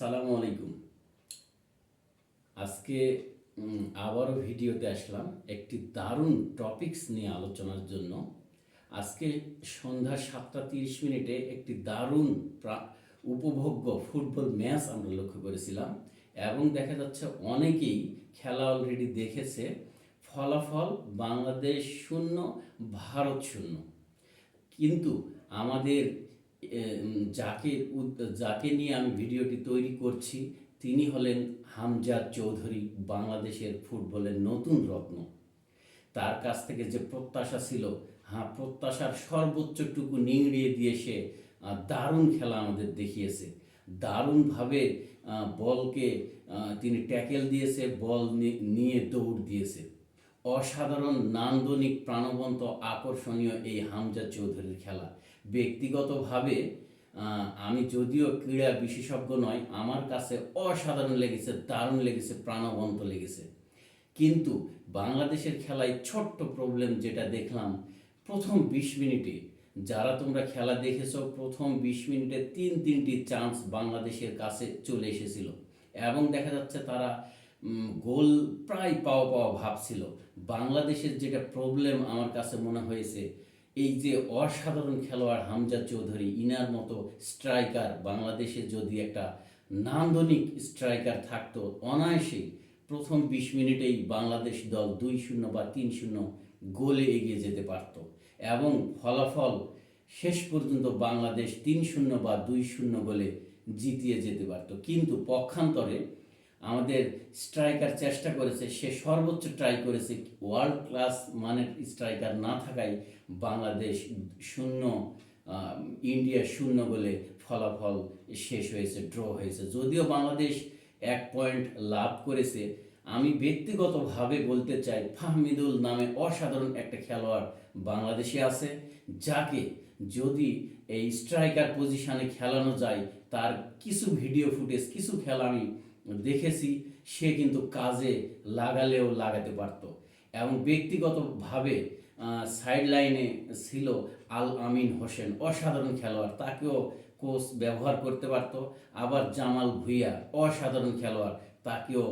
সালামু আলাইকুম। আজকে আবারও ভিডিওতে আসলাম একটি দারুণ টপিকস নিয়ে আলোচনার জন্য। আজকে সন্ধ্যা সাতটা তিরিশ মিনিটে একটি দারুণ উপভোগ্য ফুটবল ম্যাচ আমরা লক্ষ্য করেছিলাম এবং দেখা যাচ্ছে অনেকেই খেলা অলরেডি দেখেছে। ফলাফল বাংলাদেশ শূন্য, ভারত শূন্য। কিন্তু আমাদের যাকে যাকে নিয়ে আমি ভিডিওটি তৈরি করছি, তিনি হলেন হামজাদ চৌধুরী, বাংলাদেশের ফুটবলের নতুন রত্ন। তার কাছ থেকে যে প্রত্যাশা ছিল হ্যাঁ প্রত্যাশার সর্বোচ্চটুকু নিংড়িয়ে দিয়ে সে দারুণ খেলা আমাদের দেখিয়েছে। দারুণভাবে বলকে তিনি ট্যাকেল দিয়েছে, বল নিয়ে দৌড় দিয়েছে। অসাধারণ নান্দনিক প্রাণবন্ত আকর্ষণীয় এই হামজা চৌধুরীর খেলা। ব্যক্তিগতভাবে আমি যদিও ক্রীড়া বিশেষজ্ঞ নয় আমার কাছে অসাধারণ লেগেছে, দারুণ লেগেছে, প্রাণবন্ত লেগেছে। কিন্তু বাংলাদেশের খেলায় ছোট্ট প্রবলেম যেটা দেখলাম, প্রথম বিশ মিনিটে। যারা তোমরা খেলা দেখেছ, প্রথম বিশ মিনিটে তিন তিনটি চান্স বাংলাদেশের কাছে চলে এসেছিল। এবং দেখা যাচ্ছে তারা গোল প্রায় পাওয়া পাওয়া ভাব ছিল। বাংলাদেশের যেটা প্রবলেম আমার কাছে মনে হয়েছে, এই যে অসাধারণ খেলোয়াড় হামজা চৌধুরী, ইনার মতো স্ট্রাইকার বাংলাদেশে যদি একটা নান্দনিক স্ট্রাইকার থাকতো, অনায়াসে প্রথম বিশ মিনিটেই বাংলাদেশ দল দুই শূন্য বা তিন শূন্য গোলে এগিয়ে যেতে পারত। এবং ফলাফল শেষ পর্যন্ত বাংলাদেশ তিন শূন্য বা দুই শূন্য গোলে জিতিয়ে যেতে পারত। কিন্তু পক্ষান্তরে আমাদের স্ট্রাইকার চেষ্টা করেছে, সে সর্বোচ্চ ট্রাই করেছে ওয়ার্ল্ড ক্লাস মানের স্ট্রাইকার না থাকায় বাংলাদেশ শূন্য ইন্ডিয়া শূন্য বলে ফলাফল শেষ হয়েছে ড্র হয়েছে। যদিও বাংলাদেশ এক পয়েন্ট লাভ করেছে, আমি ব্যক্তিগতভাবে বলতে চাই, ফাহমিদুল নামে অসাধারণ একটা খেলোয়াড় বাংলাদেশে আছে, যাকে যদি এই স্ট্রাইকার পজিশনে খেলানো যায়, তার কিছু ভিডিও ফুটেজ কিছু খেলা আমি দেখেছি, সে কিন্তু কাজে লাগালেও লাগাতে পারতো। এবং ব্যক্তিগতভাবে সাইড লাইনে ছিল আল আমিন হোসেন, অসাধারণ খেলোয়াড়। তাকেও কোচ ব্যবহার করতে পারত। আবার জামাল ভুইয়া, অসাধারণ খেলোয়াড়, তাকেও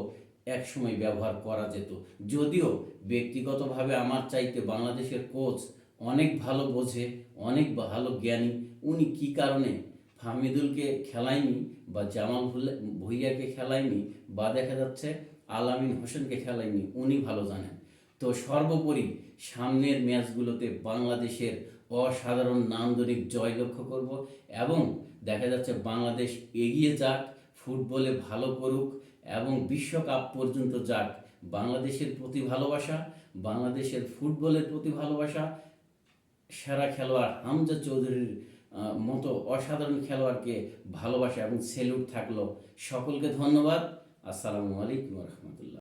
একসময় ব্যবহার করা যেত। যদিও ব্যক্তিগতভাবে আমার চাইতে বাংলাদেশের কোচ অনেক ভালো বোঝে, অনেক ভালো জ্ঞানী। উনি কি কারণে ফাহমিদুলকে খেলায়নি বা জামাল ভুইয়াকে খেলায়নি বা দেখা যাচ্ছে আলামিন হোসেনকে খেলায়নি, উনি ভালো জানেন। তো সর্বোপরি সামনের ম্যাচগুলোতে বাংলাদেশের অসাধারণ নান্দনিক জয় লক্ষ্য করব এবং দেখা যাচ্ছে বাংলাদেশ এগিয়ে যাক, ফুটবলে ভালো করুক এবং বিশ্বকাপ পর্যন্ত যাক। বাংলাদেশের প্রতি ভালোবাসা, বাংলাদেশের ফুটবলের প্রতি ভালোবাসা, সেরা খেলোয়াড় হামজা চৌধুরীর মতো অসাধারণ খেলোয়াড়কে ভালোবাসা এবং সেলুট থাকল। সকলকে ধন্যবাদ। আসসালামু আলাইকুম রহমতুল্লাহ।